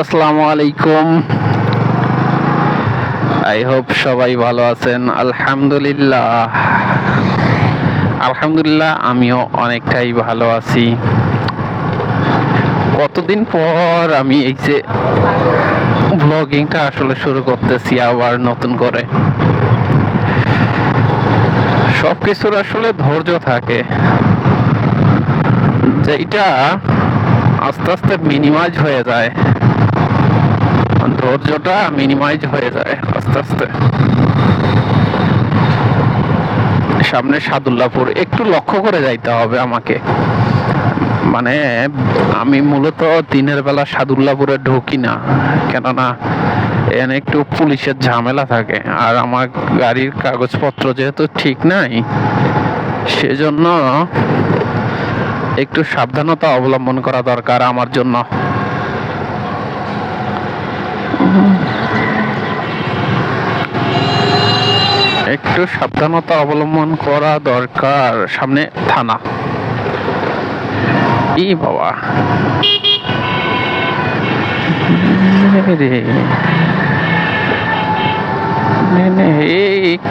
আসসালামু আলাইকুম I hope সবাই ভালো আছেন। আলহামদুলিল্লাহ। আলহামদুলিল্লাহ, আমিও অনেকটাই ভালো আছি। কতদিন পর আমি এই যে ব্লগিংটা আসলে শুরু করতেছি আবার নতুন করে। সব কিছুর আসলে ধৈর্য থাকে। যেটা আস্তে আস্তে মিনিমাইজ হয়ে যায়। ধৈর্যটা মিনিমাইজ হয়ে যায় আস্তে আস্তে। সামনে সাদুল্লাপুর, একটু লক্ষ্য করে যাইতে হবে আমাকে। মানে আমি মূলত দিনের বেলা সাদুল্লাপুরে ঢুকি না, কেননা এখানে একটু পুলিশের ঝামেলা থাকে, আর আমার গাড়ির কাগজপত্র যেহেতু ঠিক নাই, সেজন্য একটু সাবধানতা অবলম্বন করা দরকার আমার জন্য। একটু সাবধানতা অবলম্বন করা দরকার। সামনে থানা। ই বাবা।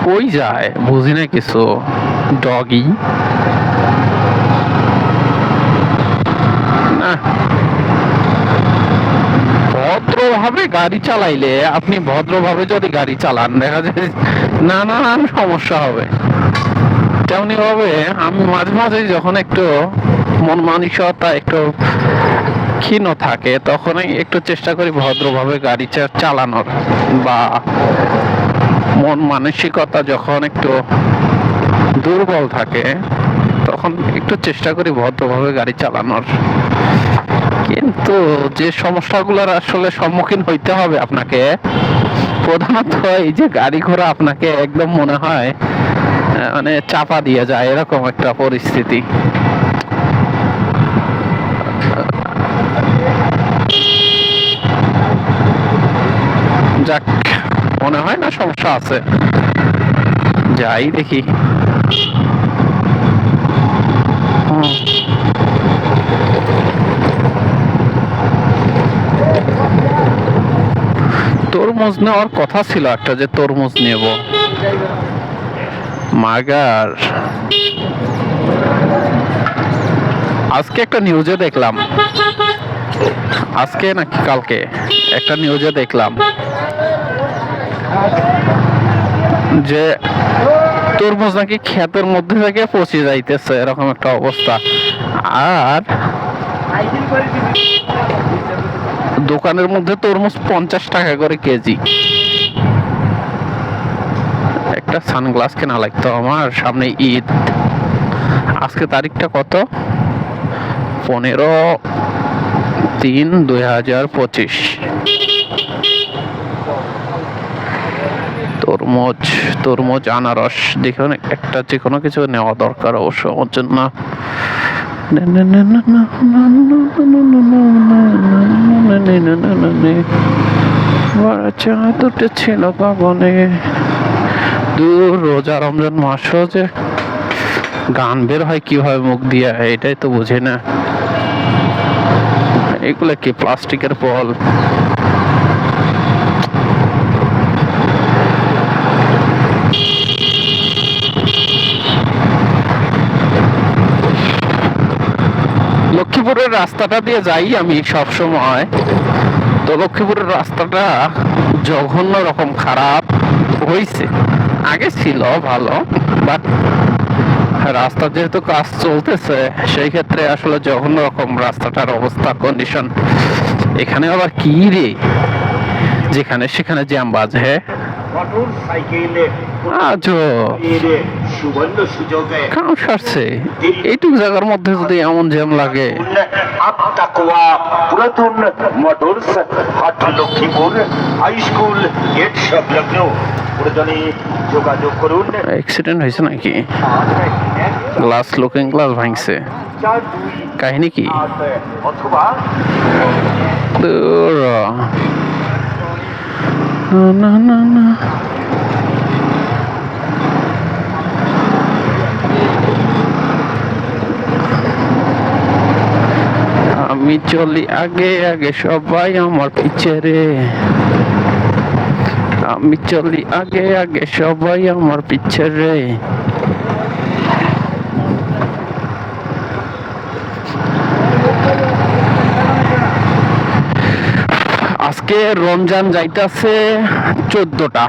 কই যায়? বুঝি না কিছু। ডগি না ভদ্রভাবে গাড়ি চালাইলে আপনি ভদ্রভাবে যদি গাড়ি চালান, দেখা যায় নানান সমস্যা হবে। তেমনি ভাবে আমি মাঝে মাঝে যখন একটু মন মানসিকতা একটু ক্ষীণ থাকে, তখনই একটু চেষ্টা করি ভদ্রভাবে গাড়ি চালানোর বা মন মানসিকতা যখন একটু দুর্বল থাকে, তখন একটু চেষ্টা করি ভদ্রভাবে গাড়ি চালানোর। কিন্তু যে সমস্যাগুলোর আসলে সম্মুখীন হইতে হবে আপনাকে, প্রধানত এই যে গাড়ি ঘোড়া আপনাকে একদম মনে হয় মানে চাপা দিয়ে যায়, এরকম একটা পরিস্থিতি। যাক, মনে হয় না সমস্যা আছে। যাই দেখি। হুম। তরমুজ নেওয়ার কথা ছিল একটা যে তরমুজ নেব। মাগার। আজকে একটা নিউজে দেখলাম। আজকে নাকি কালকে? একটা নিউজে দেখলাম। যে তরমুজ নাকি ক্ষেতের মধ্যে থেকে পচে যাইতেছে, এরকম একটা অবস্থা। আর দোকানের মধ্যে তরমুজ পঞ্চাশ টাকা করে কেজি। একটা সানগ্লাস কেনা লাগতো আমার, সামনে ঈদ। আজকে তারিখটা কত? পনেরো তিন দুই হাজার পঁচিশ। তরমুজ তরমুজ, আনারস, দেখুন, একটা যে কোনো কিছু নেওয়া দরকার অবশ্য, আমার জন্য। ছিল গগনে দূর রোজা রমজান মাসও যে গান বের হয় কীভাবে মুখ দিয়া এটাই তো বুঝে না এগুলো কি প্লাস্টিকের বল লক্ষ্মীপুরের রাস্তাটা দিয়ে যাই আমি সব সময় তো লক্ষ্মীপুরের রাস্তাটা জঘন্য রকম খারাপ। হয়েছে আগে ছিল ভালো বাট রাস্তা যেহেতু কাজ চলতেছে, সেই ক্ষেত্রে আসলে জঘন্য রকম রাস্তাটার অবস্থা কন্ডিশন এখানে আবার কি রে? যেখানে সেখানে জ্যাম বাজে। সারছে। এইটুকু জায়গার মধ্যে যদি এমন জ্যাম লাগে। পুরাতন মোটরস হাট লক্ষ্মীপুর হাই স্কুল গেট সংলগ্ন প্রয়োজনে যোগাযোগ করুন। অ্যাক্সিডেন্ট হয়েছে নাকি? গ্লাস লুকিং গ্লাস ভাঙছে। কাহিনী কি? অথবা না না না আমি চলি আগে আগে সবাই আমার পিছে রে। আমি চলি আগে আগে সবাই আমার পিছে রে। আজকে রমজান যাইতাছে চোদ্দটা,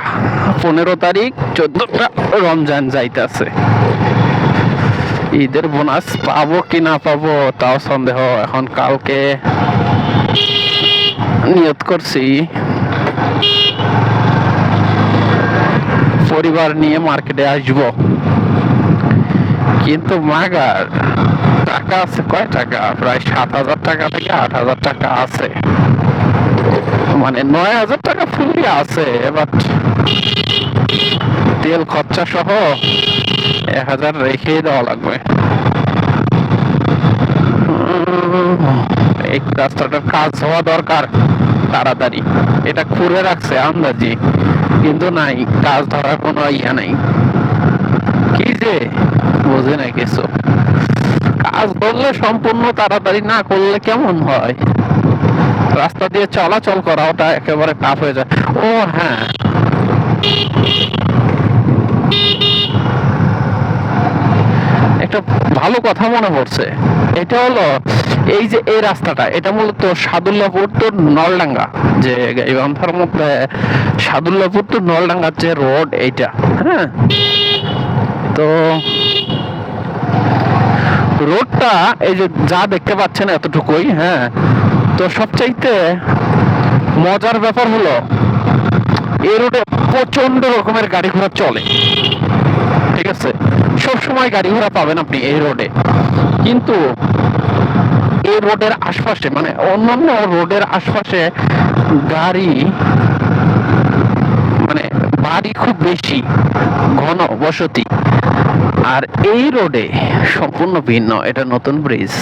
পনেরো তারিখ চোদ্দটা রমজান যাইতাছে। ঈদের বোনাস পাবো কি না পাবো তাও সন্দেহ, এখন কালকে নিয়ত করছি। পরিবার নিয়ে মার্কেটে আসব। কিন্তু মাগার, টাকা আছে, কয় টাকা? প্রায় সাত হাজার টাকা থেকে আট হাজার টাকা আছে। মানে নয় হাজার টাকা ফুললি আছে এবার তেল খরচা সহ এক হাজার রেখেই দেওয়া লাগবে। এই রাস্তাটার কাজ হওয়া দরকার, তাড়াতাড়ি। এটা করে রাখছে আন্দাজি, কিন্তু নাই, কাজ ধরার কোনো ইয়া নাই। কি যে, বোঝে না কিছু। কাজ করলে সম্পূর্ণ তাড়াতাড়ি না করলে কেমন হয়? রাস্তা দিয়ে চলাচল করা, ওটা একেবারে টাফ হয়ে যায়। ও হ্যাঁ। একটা ভালো কথা মনে পড়ছে। এটা হলো এই যে এই রাস্তাটা, এটা মূলত সাদুল্লাপুর তো নলডাঙ্গা, যে গাইবান্ধার মধ্যে সাদুল্লাপুর তো নলডাঙ্গার যে রোড এইটা হ্যাঁ। তো রোডটা এই যে যা দেখতে পাচ্ছেন এতটুকুই হ্যাঁ। তো সবচাইতে মজার ব্যাপার হলো, এই রোডে প্রচণ্ড রকমের গাড়ি ঘোড়া চলে। ঠিক আছে? সব সময় গাড়ি ঘোড়া পাবেন আপনি এই রোডে কিন্তু এই রোডের আশপাশে মানে অন্যান্য রোডের আশপাশে গাড়ি মানে বাড়ি খুব বেশি, ঘন বসতি। আর এই রোডে সম্পূর্ণ ভিন্ন, এটা নতুন ব্রিজ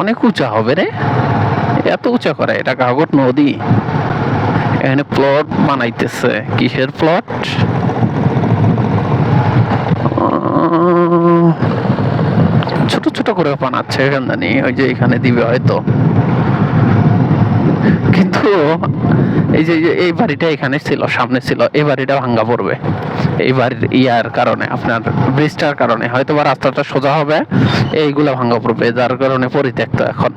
অনেক উঁচা হবে রে। এত উঁচা করে, এটা কাগজ নদী। এখানে প্লট বানাইতেছে। কিসের প্লট ছোট ছোট করে বানাচ্ছে এখান জানি। ওই যে এখানে দিবে হয়তো। কিন্তু এই যে, এই বাড়িটা এখানে ছিল, সামনে ছিল, এই বাড়িটা ভাঙ্গা পড়বে। এই বাড়ির ইয়ার কারণে, আপনার ব্রিজটার কারণে হয়তো বা রাস্তাটা সোজা হবে, এইগুলা ভাঙ্গা পড়বে, যার কারণে পরিত্যক্ত এখন।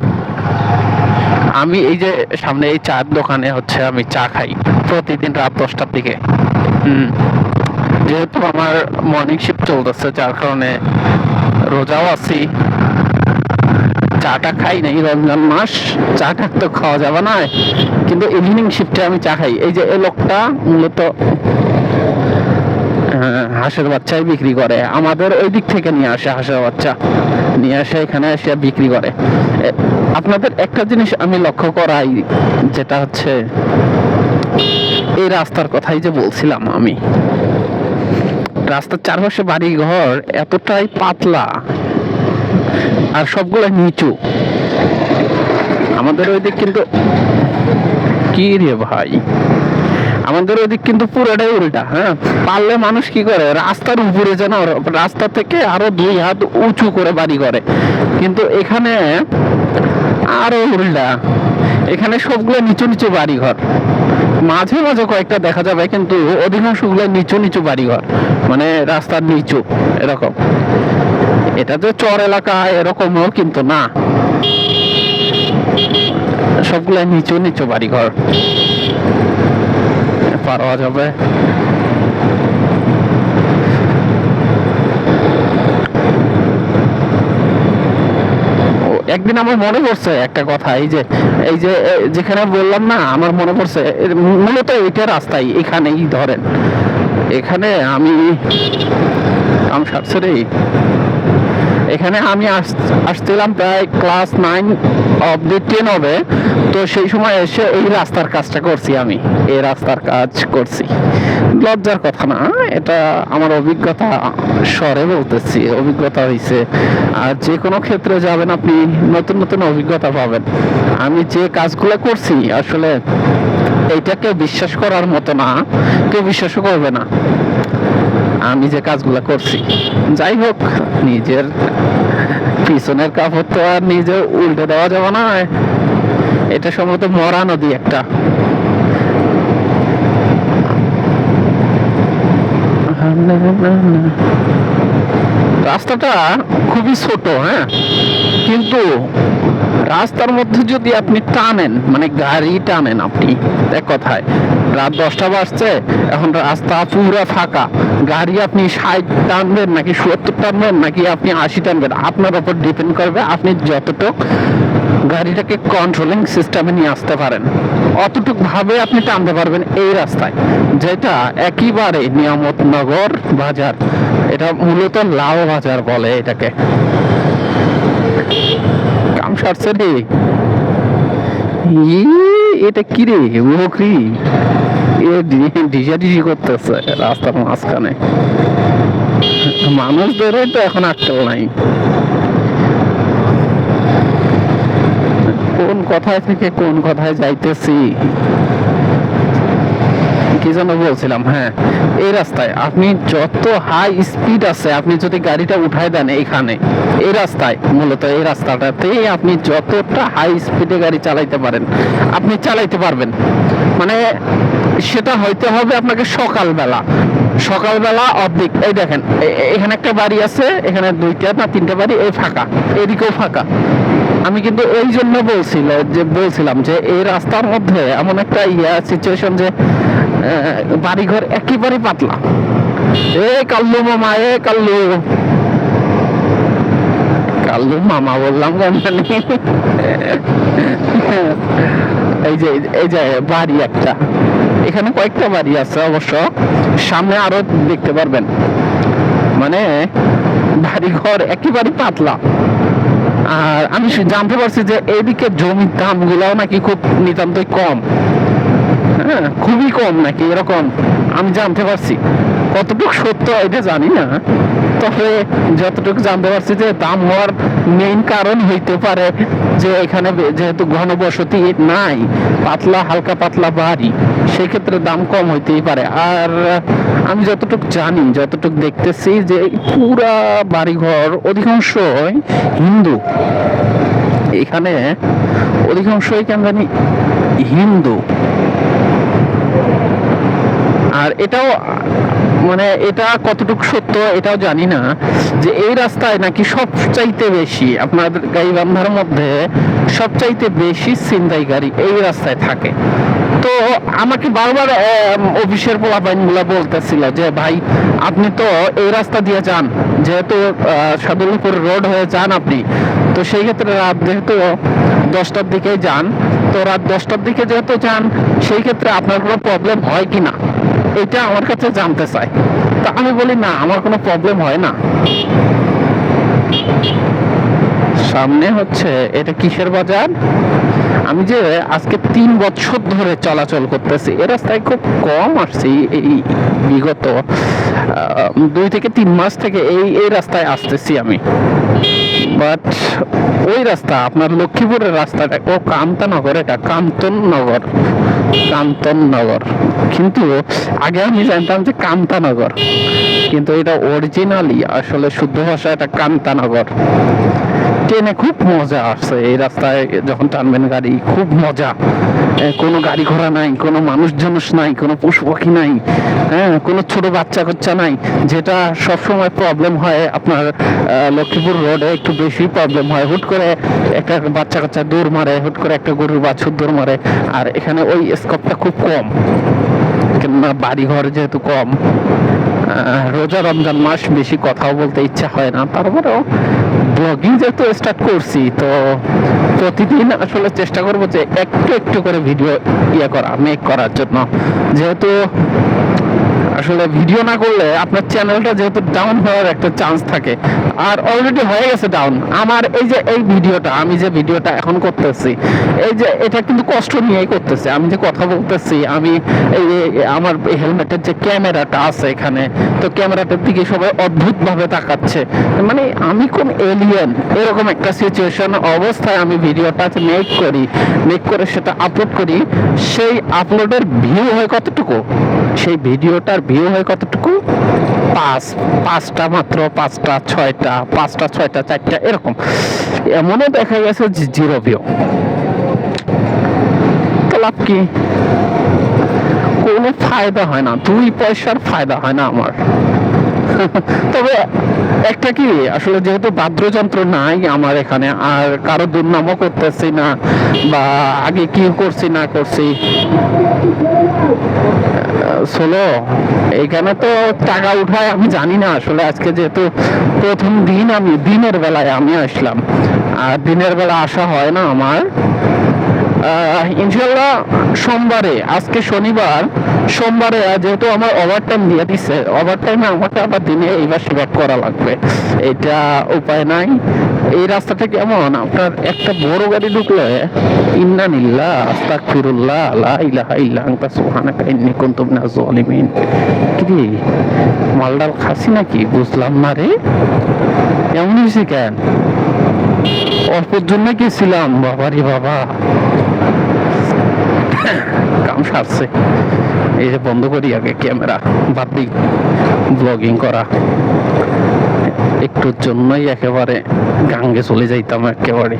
আমি এই যে, সামনে এই চার দোকানে হচ্ছে আমি চা খাই, প্রতিদিন রাত দশটার দিকে। হুম যেহেতু আমার মর্নিং শিফট চলতেছে, যার কারণে রোজাও আছি চাটা খাই নাই রমজান মাস চাটা তো খাওয়া যাবে না। কিন্তু ইভিনিং শিফটে আমি চা খাই। এই যে এই লোকটা মূলত হাঁসের বাচ্চাই বিক্রি করে। আমাদের ওই দিক থেকে নিয়ে আসে হাঁসের বাচ্চা। নিয়ে আসে এখানে এসে বিক্রি করে। আপনাদের একটা জিনিস আমি লক্ষ্য করাই, যেটা হচ্ছে, এই রাস্তার কথাই যে বলছিলাম আমি। রাস্তার চারপাশে বাড়ি ঘর এতটাই পাতলা। আর সবগুলো নিচু। আমাদের ওইদিক কিন্তু কি রে ভাই? আমাদের ওইদিক কিন্তু পুরোটাই উল্টা হ্যাঁ? পারলে মানুষ কি করে? রাস্তার উপরে যেন রাস্তা থেকে আরও দুই হাত উঁচু করে বাড়ি করে। কিন্তু এখানে আরও উল্টা। এখানে সবগুলো নিচু নিচু বাড়ি ঘর মাঝে মাঝে কয়েকটা দেখা যাবে, কিন্তু অধিকাংশগুলো নিচু নিচু বাড়ি ঘর মানে রাস্তার নিচু, এরকম। এটা যে চর এলাকা, এরকমও কিন্তু না। সবগুলো নিচু নিচু বাড়ি ঘর পাওয়া যাবে। একদিন আমার মনে পড়ছে একটা কথা, এই যে এই যে যেখানে বললাম না, আমার মনে পড়ছে মূলত এইটা রাস্তায় এখানেই ধরেন। এখানে আমি আমি সারছে রে। এখানে আমি আস- আসছিলাম প্রায় ক্লাস নাইন অব্দি টেন হবে। তো সেই সময় এসে এই রাস্তার কাজটা করছি আমি। এই রাস্তার কাজ করছি। লজ্জার কথা না, এটা আমার অভিজ্ঞতা স্বরে বলতেছি। অভিজ্ঞতা হয়েছে আর যে কোনো ক্ষেত্রে যাবেন আপনি নতুন নতুন অভিজ্ঞতা পাবেন। আমি যে কাজগুলো করছি, আসলে এইটাকে বিশ্বাস করার মতো না, কেউ বিশ্বাসও করবে না। আমি যে কাজগুলো করছি। যাই হোক, নিজের পিছনের কাপড় তো আর নিজে উল্টে দেওয়া যাবে না। এটা সম্ভবত মরা নদী একটা। রাস্তাটা খুবই ছোট হ্যাঁ? কিন্তু রাস্তার মধ্যে যদি আপনি টানেন মানে গাড়ি টানেন আপনি, এক কথায়। রাত দশটা বাজছে, এখন রাস্তা পুরো ফাঁকা। গাড়ি আপনি ষাট টানবেন নাকি সত্তর টানবেন নাকি আপনি আশি টানবেন? আপনার উপর ডিপেন্ড করবে আপনি যতটুক গাড়িটাকে কন্ট্রোলিং সিস্টেমে নিয়ে আসতে পারেন অতটুক ভাবে আপনি টানতে পারবেন এই রাস্তায়। যেটা একেবারে নিয়ামতনগর বাজার এটা মূলত লাউ বাজার বলে এটাকে। কাম সারছে রে। ই, এটা কি রে? বকরি এ করতেছে, রাস্তার মাঝখানে। মানুষদেরও তো এখন আটকাল নাই। কোন কথায় থেকে কোন কথায় যাইতেছি? কি যেন বলছিলাম হ্যাঁ এই রাস্তায় আপনি যত হাই স্পিড আছে, আপনি যদি গাড়িটা উঠায় দেন এইখানে, এই রাস্তায়, মূলত এই রাস্তাটাতেই আপনি যতটা হাই স্পিডে গাড়ি চালাইতে পারেন, আপনি চালাইতে পারবেন। মানে সেটা হইতে হবে আপনাকে সকালবেলা। সকালবেলা অর্ধেক, এই দেখেন এখানে একটা বাড়ি আছে, এখানে দুইটা না তিনটা বাড়ি, এই ফাঁকা, এদিকেও ফাঁকা। আমি কিন্তু এই জন্য বলছিল, যে বলছিলাম যে এই রাস্তার মধ্যে এমন একটা ইয়া সিচুয়েশন যে বাড়িঘর একেবারে পাতলা। এ কাল্লু মামা, এ কাল্লু। কাল্লু মামা বললাম কেন? এই যে এই যে বাড়ি একটা। এখানে কয়েকটা বাড়ি আছে অবশ্য। সামনে আরও দেখতে পারবেন। মানে বাড়িঘর একেবারে পাতলা। আর আমি জানতে পারছি যে এদিকে জমির দাম গুলাও নাকি খুব নিতান্তই কম। হ্যাঁ খুবই কম নাকি এরকম, আমি জানতে পারছি। কতটুকু সত্য এটা জানি না। তবে যতটুকু জানতে পারছি যে দাম হওয়ার মেইন কারণ হইতে পারে যে এখানে যেহেতু ঘনবসতি নাই, পাতলা, হালকা পাতলা বাড়ি, সেক্ষেত্রে দাম কম হইতেই পারে। আর আমি যতটুকু জানি, যতটুকু দেখতেছি যে পুরা বাড়িঘর অধিকাংশই হিন্দু। এখানে অধিকাংশই কেন জানি হিন্দু। আর এটাও মানে এটা কতটুকু সত্য এটাও জানি না, যে এই রাস্তায় নাকি সবচাইতে বেশি আপনাদের গাইবান্ধার মধ্যে সবচাইতে বেশি ছিনতাই গাড়ি এই রাস্তায় থাকে। তো আমাকে বারবার অফিসের পোলাপাইনগুলো বলতেছিল যে, ভাই, আপনি তো এই রাস্তা দিয়ে যান, যেহেতু সাদুলপুর রোড হয়ে যান আপনি, তো সেই ক্ষেত্রে রাত যেহেতু দশটার দিকে যান, তো রাত দশটার দিকে যেহেতু যান, সেই ক্ষেত্রে আপনার কোনো প্রবলেম হয় কি না? এটা আমার কাছে জানতে চাই তা আমি বলি, না, আমার কোনো প্রবলেম হয় না। সামনে হচ্ছে, এটা কিসের বাজার? আমি যে আজকে তিন বছর ধরে চলাচল করতেছি, এ রাস্তায় খুব কম আসছি এই বিগত দুই থেকে তিন মাস থেকে এই এই রাস্তায় আসতেছি আমি। বাট ওই রাস্তা, আপনার লক্ষ্মীপুরের রাস্তাটা, ও কান্তানগর এটা কান্তননগর কান্তননগর কিন্তু আগে আমি জানতাম যে কান্তানগর, কিন্তু এটা অরিজিনালি আসলে শুদ্ধ ভাষা এটা কান্তানগর। ট্রেনে খুব মজা আসছে। এই রাস্তায় যখন টানবেন গাড়ি, খুব মজা। কোনো গাড়ি ঘোড়া নাই, কোনো মানুষ জনুষ নাই, কোনো পশু পাখি নাই হ্যাঁ কোনো ছোট বাচ্চা কাচ্চা নাই। যেটা সবসময় প্রবলেম হয় আপনার লক্ষ্মীপুর রোডে একটু বেশি প্রবলেম হয়। হুট করে একটা বাচ্চা কাচ্চা দৌড় মারে, হুট করে একটা গরুর বাছুর দৌড় মারে। আর এখানে ওই স্কোপটা খুব কম। কেননা বাড়ি ঘর যেহেতু কম। রোজা রমজান মাস বেশি কথাও বলতে ইচ্ছা হয় না। তারপরেও ব্লগিং যেহেতু স্টার্ট করছি, তো প্রতিদিন আসলে চেষ্টা করব যে একটু একটু করে ভিডিও ইয়ে করা মেক করার জন্য। যেহেতু আসলে ভিডিও না করলে আপনার চ্যানেলটা যেহেতু ডাউন হওয়ার একটা চান্স থাকে। আর অলরেডি হয়ে গেছে ডাউন আমার এই যে এই ভিডিওটা, আমি যে ভিডিওটা এখন করতেছি, এই যে এটা কিন্তু কষ্ট নিয়েই করতেছি। আমি যে কথা বলতেছি, আমি এই আমার হেলমেটের যে ক্যামেরাটা আছে এখানে, তো ক্যামেরাটার দিকে সবাই অদ্ভুত ভাবে তাকাচ্ছে। মানে আমি কোন এলিয়েন এরকম একটা সিচুয়েশন অবস্থায় আমি ভিডিওটা মেক করি মেক করে সেটা আপলোড করি, সেই আপলোডের ভিউ হয় কতটুকু? সেই ভিডিওটার ভিউ হয় কতটুকু? পাঁচ, পাঁচটা মাত্র, পাঁচটা, ছয়টা পাঁচটা, ছয়টা, চারটা, এরকম। এমনও দেখা গেছে যে জিরো ভিউ লাভ কি? কোনো ফায়দা হয় না, দুই পয়সার ফায়দা হয় না আমার। তবে একটা কি, আসলে যেহেতু বাদ্যযন্ত্র নাই আমার এখানে, আর কারও দুর্নামও করতেছি না, বা আগে কি করছি না করছি। সোলো এইখানে তো টাকা উঠায় আমি জানি না, আসলে আজকে যেহেতু প্রথম দিন আমি, দিনের বেলায় আমি আসলাম। আর দিনের বেলা আসা হয় না আমার। ইনশাল্লাহ সোমবারে, আজকে শনিবার সোমবারে যেহেতু আমার ওভার টাইম দিয়ে দিচ্ছে ওভার টাইমে আমাকে আবার দিনে এইবার সিলেক্ট করা লাগবে। এটা উপায় নাই। এই রাস্তাটা কেমন? আপনার একটা বড় গাড়ি ঢুকলে, ইন্না নিল্লাহ আস্তাক ফিরুল্লাহ লা ইলাহা ইল্লা আনতা, সুবহানাকা, ইন্নী কুনতু মিনাজ জালিমিন কি মালডাল খাসি নাকি? বুঝলাম না রে। এমন হয়েছে কেন? অল্পের জন্য গেছিলাম, বাবারি বাবা। কাম সারছে। এই যে বন্ধ করি, আগে ক্যামেরা বাদ ব্লগিং করা। একটুর জন্যই একেবারে গাঙ্গে চলে যাইতাম একেবারে।